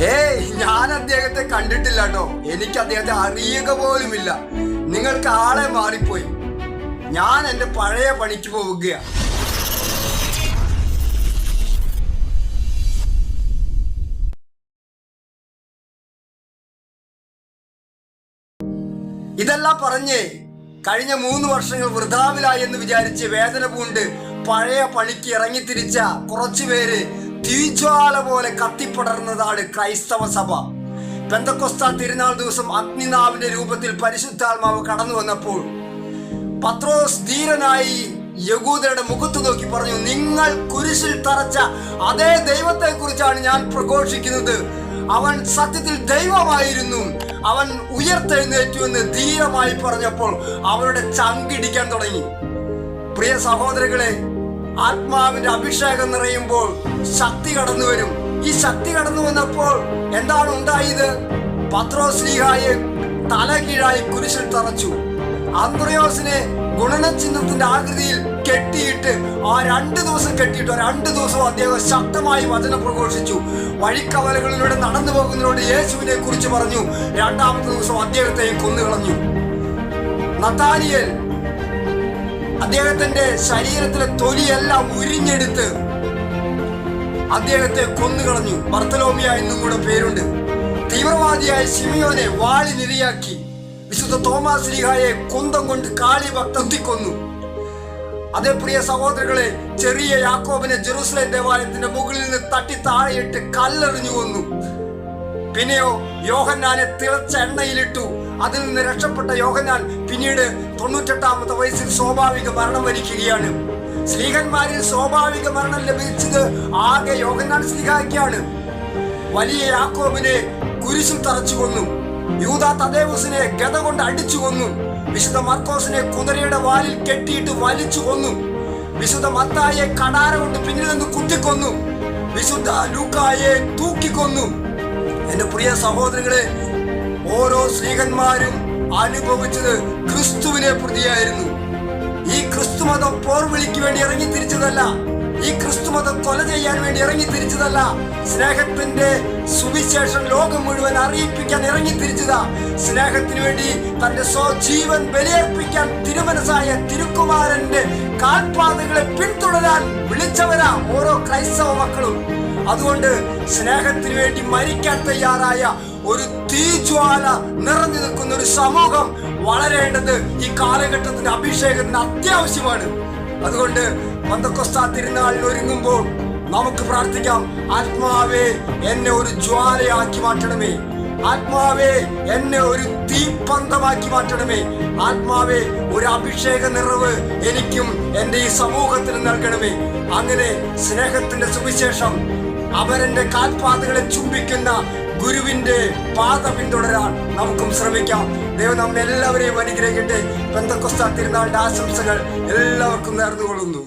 ഏയ് ഞാൻ അദ്ദേഹത്തെ കണ്ടിട്ടില്ല കേട്ടോ. എനിക്ക് അദ്ദേഹത്തെ അറിയുക പോലുമില്ല. നിങ്ങൾക്ക് ആളെ മാറിപ്പോയി. ഞാൻ എന്റെ പഴയ പണിക്ക് പോവുകയാണ് ഇതെല്ലാം പറഞ്ഞ് കഴിഞ്ഞ മൂന്ന് വർഷങ്ങൾ വൃഥാവിലായി എന്ന് വിചാരിച്ച് വേദന പൂണ്ട് പഴയ പണിക്ക് ഇറങ്ങി ഇറങ്ങിത്തിരിച്ച കുറച്ചുപേര് തീജ്വാല പോലെ കത്തിപ്പടർന്നതാണ് ക്രൈസ്തവ സഭ. പെന്തക്കൊസ്താ തിരുനാൾ ദിവസം അഗ്നിനാവിന്റെ രൂപത്തിൽ പരിശുദ്ധാത്മാവ് കടന്നു വന്നപ്പോൾ പത്രോസ് ധീരനായി യകൂദരുടെ മുഖത്ത് നോക്കി പറഞ്ഞു നിങ്ങൾ കുരിശിൽ തറച്ച അതേ ദൈവത്തെ കുറിച്ചാണ് ഞാൻ പ്രഘോഷിക്കുന്നത്. അവൻ സത്യത്തിൽ ദൈവമായിരുന്നു. അവൻ ഉയർത്തെഴുന്നേറ്റു എന്ന് ധീരമായി പറഞ്ഞപ്പോൾ അവരുടെ ചങ്കിടിക്കാൻ തുടങ്ങി. പ്രിയ സഹോദരങ്ങളെ ആത്മാവിന്റെ അഭിഷേകം നിറയുമ്പോൾ ശക്തി കടന്നു വരും. ഈ ശക്തി കടന്നു വന്നപ്പോൾ എന്താണ് ഉണ്ടായത്? പത്രോസ്ലീഹായെ തലകീഴായി കുരിശിൽ തറച്ചു. അന്ത്രയോസിനെ ഗുണനചിഹ്നത്തിന്റെ ആകൃതിയിൽ കെട്ടിയിട്ട് ആ രണ്ട് ദിവസം കെട്ടിയിട്ട് ആ രണ്ട് ദിവസം അദ്ദേഹം ശക്തമായി വചനം പ്രഘോഷിച്ചു. വഴിക്കവലകളിലൂടെ നടന്നു പോകുന്നതിനോട് യേശുവിനെ കുറിച്ച് പറഞ്ഞു. രണ്ടാമത്തെ ദിവസം അദ്ദേഹത്തെയും കൊന്നുകളഞ്ഞു. നത്താനിയൽ അദ്ദേഹത്തിന്റെ ശരീരത്തിലെ തൊലിയെല്ലാം ഉരിഞ്ഞെടുത്ത് അദ്ദേഹത്തെ കൊന്നുകളഞ്ഞു. ബർത്തലോമിയ എന്നും കൂടെ പേരുണ്ട്. തീവ്രവാദിയായ ശിമിയോനെ വാളിനിരയാക്കി വിശുദ്ധ തോമാസ് ലീഹായെ കുന്തം കൊണ്ട് കാളി ഭക്തത്തിക്കൊന്നു അതേ പ്രിയ സഹോദരങ്ങളെ ചെറിയ യാക്കോബിനെ ജെറുസലേം ദേവാലയത്തിന്റെ മുകളിൽ നിന്ന് തട്ടി താഴെയിട്ട് കല്ലെറിഞ്ഞു കൊന്നു. പിന്നെയോ യോഹന്നാനെ തിളച്ച എണ്ണയിലിട്ടു. അതിൽ നിന്ന് രക്ഷപ്പെട്ട യോഹന്നാൻ പിന്നീട് തൊണ്ണൂറ്റെട്ടാമത്തെ വയസ്സിൽ സ്വാഭാവിക മരണം വരിക്കുകയാണ്. സ്ത്രീകന്മാരിൽ സ്വാഭാവിക മരണം ലഭിച്ചത് ആകെ യോഹന്നാൻ സ്ത്രീകാക്കിയാണ് വലിയ യാക്കോബിനെ കുരിശിൽ തറച്ചു കൊന്നു. യൂത തദേവസിനെ ഗത കൊണ്ട് അടിച്ചു കൊന്നു. വിശുദ്ധ മർക്കോസിനെ കുതിരയുടെ വാലിൽ കെട്ടിയിട്ട് വലിച്ചു കൊന്നു. വിശുദ്ധ മത്തായെ കടാര കൊണ്ട് പിന്നിൽ നിന്ന് കുത്തിക്കൊന്നു. വിശുദ്ധ ലൂക്കായെ തൂക്കിക്കൊന്നു. എന്റെ പ്രിയ സഹോദരങ്ങളെ ഓരോ സ്ത്രീകന്മാരും അനുഭവിച്ചത് ക്രിസ്തുവിനെ പ്രതിയായിരുന്നു. ഈ ക്രിസ്തുമതം പോർവിളിക്ക് വേണ്ടി ഇറങ്ങി തിരിച്ചതല്ല ഈ ക്രിസ്തുമതം കൊല ചെയ്യാൻ വേണ്ടി ഇറങ്ങി തിരിച്ചതല്ല സ്നേഹത്തിന്റെ സുവിശേഷം ലോകം മുഴുവൻ അറിയിപ്പിക്കാൻ ഇറങ്ങി തിരിച്ചതാ സ്നേഹത്തിന് വേണ്ടി തന്റെ സ്വജീവൻ ബലിയർപ്പിക്കാൻ തിരുമനസായ തിരുക്കുമാരന്റെ കാൽപാതകളെ പിന്തുടരാൻ വിളിച്ചവരാ ഓരോ ക്രൈസ്തവ മക്കളും. അതുകൊണ്ട് സ്നേഹത്തിന് വേണ്ടി മരിക്കാൻ തയ്യാറായ ഒരു തീജ്വാല നിറഞ്ഞു നിൽക്കുന്ന ഒരു സമൂഹം വളരേണ്ടത് ഈ കാലഘട്ടത്തിന്റെ അഭിഷേകത്തിന് അത്യാവശ്യമാണ്. അതുകൊണ്ട് പന്തക്കൊസ്ത തിരുനാളിൽ ഒരുങ്ങുമ്പോൾ നമുക്ക് പ്രാർത്ഥിക്കാം ആത്മാവേ എന്നെ ഒരു ജ്വാലയാക്കി മാറ്റണമേ. ആത്മാവേ എന്നെ ഒരു തീപ്പന്തമാക്കി മാറ്റണമേ. ആത്മാവേ ഒരു അഭിഷേക നിറവ് എനിക്കും എന്റെ ഈ സമൂഹത്തിന് നൽകണമേ. അങ്ങനെ സ്നേഹത്തിന്റെ സുവിശേഷം അവരന്റെ കാൽപാതകളെ ചുംബിക്കുന്ന ഗുരുവിന്റെ പാത പിന്തുടരാൻ നമുക്കും ശ്രമിക്കാം. ദൈവം നമ്മെ എല്ലാവരെയും അനുഗ്രഹിക്കട്ടെ. പെന്തക്കൊസ്ത തിരുനാളിന്റെ ആശംസകൾ എല്ലാവർക്കും നേർന്നുകൊള്ളുന്നു.